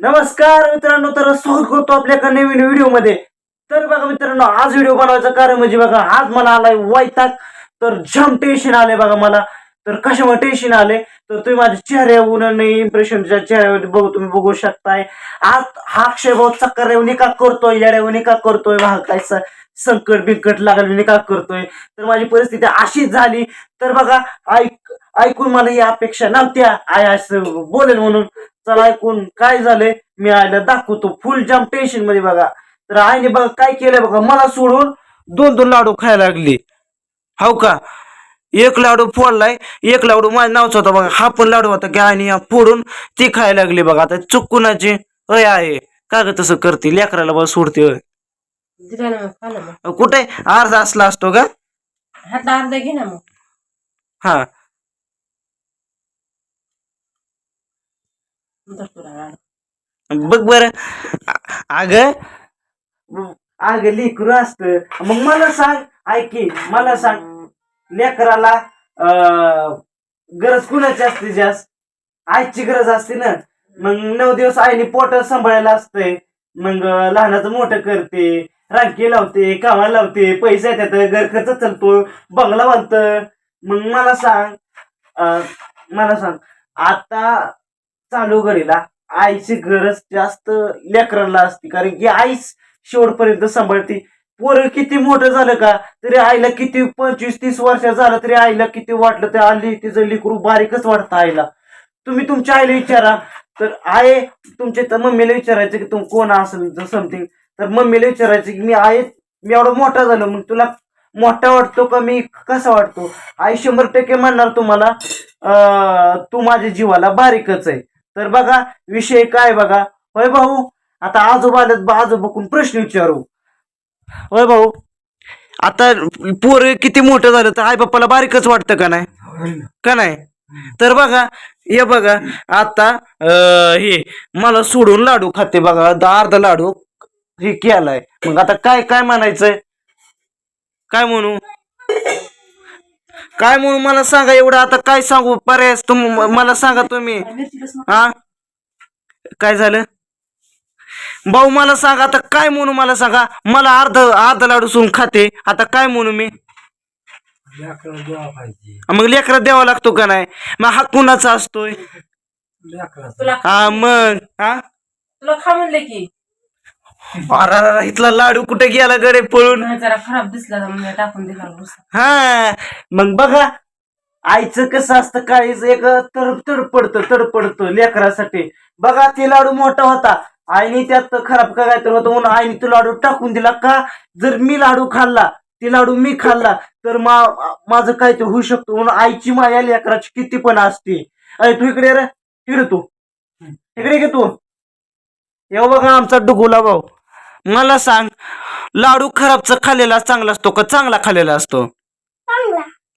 नमस्कार मित्रांनो तर स्वागत करतो आपल्या एका नवीन व्हिडिओमध्ये तर बघा मित्रांनो आज व्हिडिओ बनवायचं कारण म्हणजे बघा आज मला आलाय वैताग. तर जाम टेन्शन आले बघा मला. तर कशामुळे टेन्शन आले तर तुम्ही माझ्या चेहऱ्यावरून इम्प्रेशनच्या चेहऱ्यावर बघू तुम्ही बघू शकताय. आज हा अक्षय भाऊ चक्कर निका करतोय येड्यावर निका करतोय हा काय संकट बिकट लागलं निका करतोय. तर माझी परिस्थिती अशीच झाली. तर बघा ऐक ऐकून मला ही अपेक्षा नव्हत्या. आय असं बोलेल म्हणून. चला ऐकून काय झालंय? मी आयला दाखवतो. फुल जाम टेन्शनमध्ये बघा. तर आईने बघा काय केलंय बघा. मला सोडून दोन दोन लाडू खायला लागली. हो का? एक लाडू फोडलाय एक लाडू माझ्या नावचा होता बघा. हा पण लाडू होता की आईने फोडून ती खायला लागली बघा. आता चुकूनाची अय आहे. का ग तसं करते? लेकराला बघ सोडते मग कुठे? अर्धा असला असतो का? अर्धा घे ना मग. हा नंतर तुला लाडू. बघ बर. अग अग लेकरू असत. मग मला सांग ऐकी मला सांग. लेकराला अं, गरज कुणाची असते जास्त? आईची गरज असते ना. मग नऊ दिवस आईने पोट सांभाळायला असतंय. मग लहानाचं मोठं करते रांकी लावते कामाला लावते पैसे येतात घर खर्च चालतो बंगला बांधत. मग मला सांग अं, मला सांग. आता चालू घडीला आईची गरज जास्त लेकरांना असते. कारण की आईच शेवटपर्यंत सांभाळते. पोरं किती मोठं झालं का तरी आईला किती पंचवीस तीस वर्ष झालं तरी आईला किती वाटलं ते आली तिचं लिकरू बारीकच वाटतं आईला. तुम्ही तुमच्या आईला विचारा. तर आई तुमच्या तर मम्मीला विचारायचं की तुम कोण असेल समथिंग तर मम्मीला विचारायचं की मी आई मी एवढा मोठा झालो मग तुला मोठा वाटतो का मी कसा वाटतो? आई शंभर टक्के म्हणणार तुम्हाला तू माझ्या जीवाला बारीकच आहे. तर बघा विषय काय बघा? होय भाऊ आता आजोबा आजोबाकून प्रश्न विचारू. होय भाऊ आता पोर किती मोठं झालं तर आई बाप्पाला बारीकच वाटतं का नाही? का नाही? तर बघा हे बघा आता हे मला सोडून लाडू खाते बघा अर्धा लाडू हे केलाय. मग आता काय काय म्हणायचंय? काय म्हणू? काय म्हणू मला सांगा एवढं? आता काय सांगू? पर्याय तुम मला सांगा तुम्ही. हा? काय झालं? भाऊ मला सांगा आता काय म्हणू मला सांगा? मला अर्ध अर्ध लाडू सोडून खाते. आता काय म्हणू मी? लेकराला द्यावा पाहिजे. मग लेकरा द्यावा लागतो का नाही? मग हा कुणाचा असतोय? हा मग हा? तुला खा म्हणले की. अरे इथला लाडू कुठे गेला गडे पळून? नाही जरा खराब दिसला तर मी टाकून दिला. हा मग बघा आईचं कसं असतं काळीच एक तड तडपडतं तडपडतं लेकरासाठी. बघा ते लाडू मोठा होता. आईने त्यात खराब का काय तर होतं म्हणून आईने तो लाडू टाकून दिला का? जर मी लाडू खाल्ला ते लाडू मी खाल्ला तर मा माझं काय ते होऊ शकतो म्हणून आईची माया लेकराची किती पण असते. अरे तू इकडे रे. इकडे तू. इकडे घे तू. येऊ बघा आमचा डुगुला भाऊ. मला सांग लाडू खराबचा खाल्लेला चांगला असतो का चांगला खाल्लेला असतो?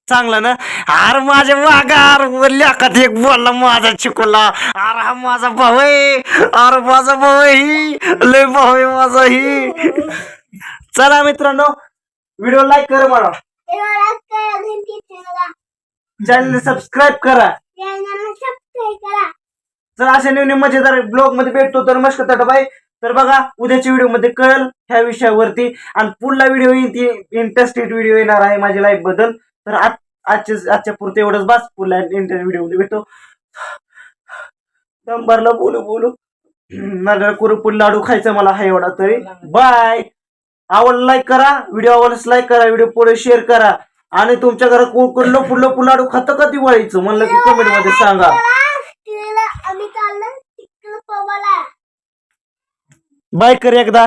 चांगला. ना? अरे माझ्या वागार लेखात एक बोलला माझा चिकोला. अरे हा माझा भाऊ आहे. अरे माझा भाऊ ही. लय भाऊ आहे माझा ही. चला मित्रांनो व्हिडिओ लाईक करा मला चॅनल सबस्क्राईब करा. जर अशा नवीन मजेदार ब्लॉगमध्ये भेटतो तर मस्त बाय तर बघा उद्याच्या व्हिडिओमध्ये कळेल ह्या विषयावरती. आणि पुढला व्हिडिओ येईल ती इंटरेस्टेड व्हिडिओ येणार आहे माझ्या लाईफबद्दल तर आज आजच्या आजच्या पुरते एवढंच बस. पुढल्या इंटर व्हिडिओमध्ये भेटतो. नंबरला बोलू बोलू. नगर कुरुपूर लाडू खायचा मला हा एवढा तरी. बाय आवड लाईक करा. व्हिडिओ आवडल्यास लाईक करा. व्हिडिओ पुढे शेअर करा. आणि तुमच्या घरात कोण कोण लपूर लपूर लाडू खातं का दिवाळीचं? म्हणलं की कमेंटमध्ये सांगा. बाय कर एकदा.